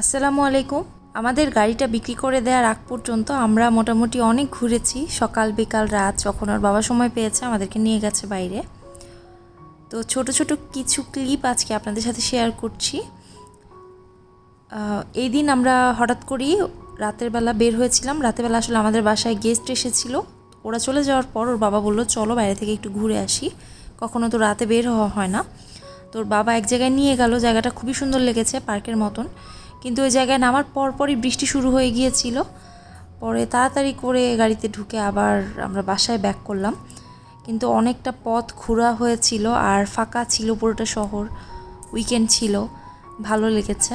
আসসালামু আলাইকুম। আমাদের গাড়িটা বিক্রি করে দেওয়ার আগ পর্যন্ত আমরা মোটামুটি অনেক ঘুরেছি। সকাল, বিকাল, রাত যখন ওর বাবা সময় পেয়েছে আমাদেরকে নিয়ে গেছে বাইরে। তো ছোট ছোট কিছু ক্লিপ আজকে আপনাদের সাথে শেয়ার করছি। এই দিন আমরা হঠাৎ করেই রাতের বেলা বের হয়েছিলাম। রাতের বেলা আসলে আমাদের বাসায় গেস্ট এসেছিল। ওরা চলে যাওয়ার পর ওর বাবা বলল, চলো বাইরে থেকে একটু ঘুরে আসি। কখনো তো রাতে বের হওয়া হয় না। তোর বাবা এক জায়গায় নিয়ে গেল। জায়গাটা খুবই সুন্দর লেগেছে, পার্কের মতন। কিন্তু ওই জায়গায় নামার পরপরই বৃষ্টি শুরু হয়ে গিয়েছিল। পরে তাড়াতাড়ি করে গাড়িতে ঢুকে আবার আমরা বাসায় ব্যাক করলাম। কিন্তু অনেকটা পথ ঘোরা হয়েছিল আর ফাঁকা ছিল পুরোটা শহর। উইকেন্ড ছিল। ভালো লেগেছে।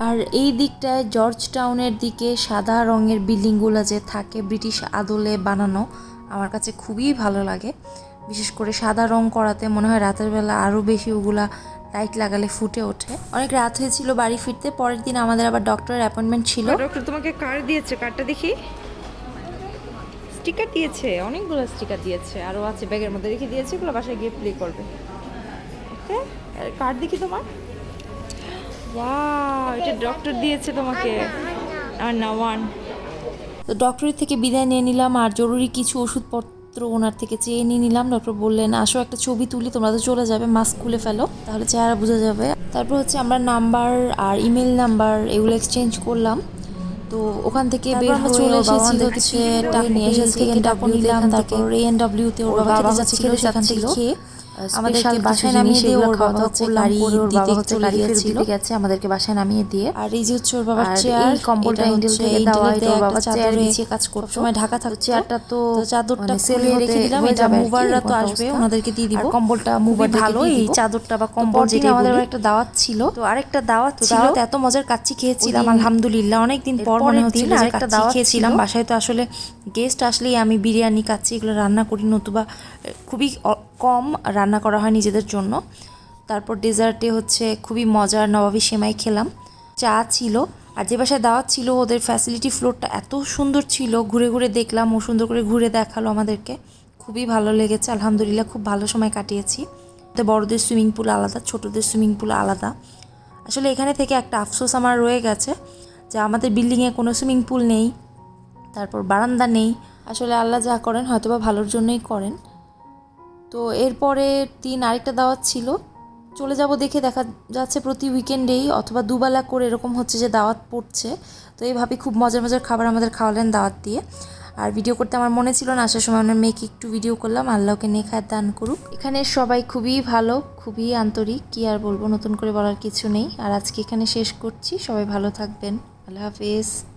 আর এই দিকটায় জর্জ টাউনের দিকে সাদা রঙের বিল্ডিংগুলো যে থাকে ব্রিটিশ আদলে বানানো, আমার কাছে খুবই ভালো লাগে। বিশেষ করে সাদা রং করাতে মনে হয় রাতের বেলা আরও বেশি ওগুলা লাইট লাগালে ফুটে ওঠে। অনেক রাত হয়েছিল বাড়ি ফিরতে পরের দিন আমাদের আবার ডক্টরের অ্যাপয়েন্টমেন্ট ছিল। ডক্টর তোমাকে কার্ড দিয়েছে কার্ডটা দেখি। স্টিকার দিয়েছে অনেকগুলো স্টিকার দিয়েছে আরও আছে ব্যাগের মধ্যে রেখে দিয়েছে এগুলো বাসায় গিয়ে প্লে করবে। ওকে কার্ড দেখি তোমার? ওয়াও এটা ডক্টর দিয়েছে তোমাকে। আর না ওয়ান তো ডক্টরের থেকে বিদায় নিয়ে নিলাম আর জরুরি কিছু ওষুধপত্র ওনার থেকে চেয়ে নিয়ে নিলাম। ডক্টর বললেন আসো একটা ছবি তুলি তোমরা তো চলে যাবে মাস্ক খুলে ফেলো তাহলে চেহারা বোঝা যাবে। তারপর হচ্ছে আমরা নাম্বার আর ইমেল নাম্বার এগুলো এক্সচেঞ্জ করলাম। তো ওখান থেকে বের আমরা চলে এসেছি হচ্ছে টাকা নিয়ে এসেছি টাকা নিলাম তারপর এএনডব্লিউ তে ওর বাবা যাচ্ছিল সেখান থেকে খেয়ে। আমাদেরকে বাসায় নামিয়ে দিয়ে ওর বাবা হচ্ছে দিতে গেছে আমাদেরকে বাসায় নামিয়ে দিয়ে। আর এই যে হচ্ছে ওর বাবার চেয়ার এই কম্বলটা থেকে দেওয়া ওর বাবা চেয়ার বিছিয়ে কাজ করতো। সময় ঢাকা থাকতো। চেয়ারটা তো চাদরটা মানে সেল রেখে দিলাম এটা মুভাররা তো আসবে ওনাদেরকে দিয়ে দিব। কম্বলটা মুভার ভালো এই চাদরটা বা কম্বল যেটা আমাদের একটা দাওয়াত ছিল। তো আরেকটা দাওয়াত ছিল এত মজার কাচ্চি খেয়েছিলাম আলহামদুলিল্লাহ। অনেক দিন পর মনে হচ্ছিল আরেকটা দাওয়াত খেয়েছিলাম। বাসায় তো আসলে গেস্ট আসলেই আমি বিরিয়ানি কাচ্চি এগুলো রান্না করি নতুবা খুবই কম রান্না করা হয় নিজেদের জন্য। তারপর ডেজার্টে হচ্ছে খুবই মজার নবাবী সেমাই খেলাম। চা ছিল, আর যে বাসায় দাওয়াত ছিল ওদের ফ্যাসিলিটি ফ্লোরটা এত সুন্দর ছিল, ঘুরে ঘুরে দেখলাম ও সুন্দর করে ঘুরে দেখাল আমাদেরকে। খুবই ভালো লেগেছে, আলহামদুলিল্লাহ খুব ভালো সময় কাটিয়েছি। তো বড়দের সুইমিং পুল আলাদা, ছোটদের সুইমিং পুল আলাদা। আসলে এখানে থেকে একটা আফসোস আমার রয়ে গেছে যে আমাদের বিল্ডিংয়ে কোনো সুইমিং পুল নেই, তারপর বারান্দা নেই। আসলে আল্লাহ যা করেন হয়তোবা ভালোর জন্যই করেন। তো এরপরে দিন আরেকটা দাওয়াত ছিল। চলে যাব দেখে দেখা যাচ্ছে প্রতি উইকেন্ডেই অথবা দুবেলা করে এরকম হচ্ছে যে দাওয়াত পড়ছে। তো এইভাবে খুব মজার মজার খাবার আমাদের খাওয়ালেন দাওয়াত দিয়ে। আর ভিডিও করতে আমার মনে ছিল না, আসার সময় আমার মেয়েকে একটু ভিডিও করলাম, আল্লাহকে নেখায় দান করুক। এখানে সবাই খুবই ভালো, খুবই আন্তরিক, কি আর বলব, নতুন করে বলার কিছু নেই। আর আজকে এখানে শেষ করছি, সবাই ভালো থাকবেন। আল্লাহ হাফেজ।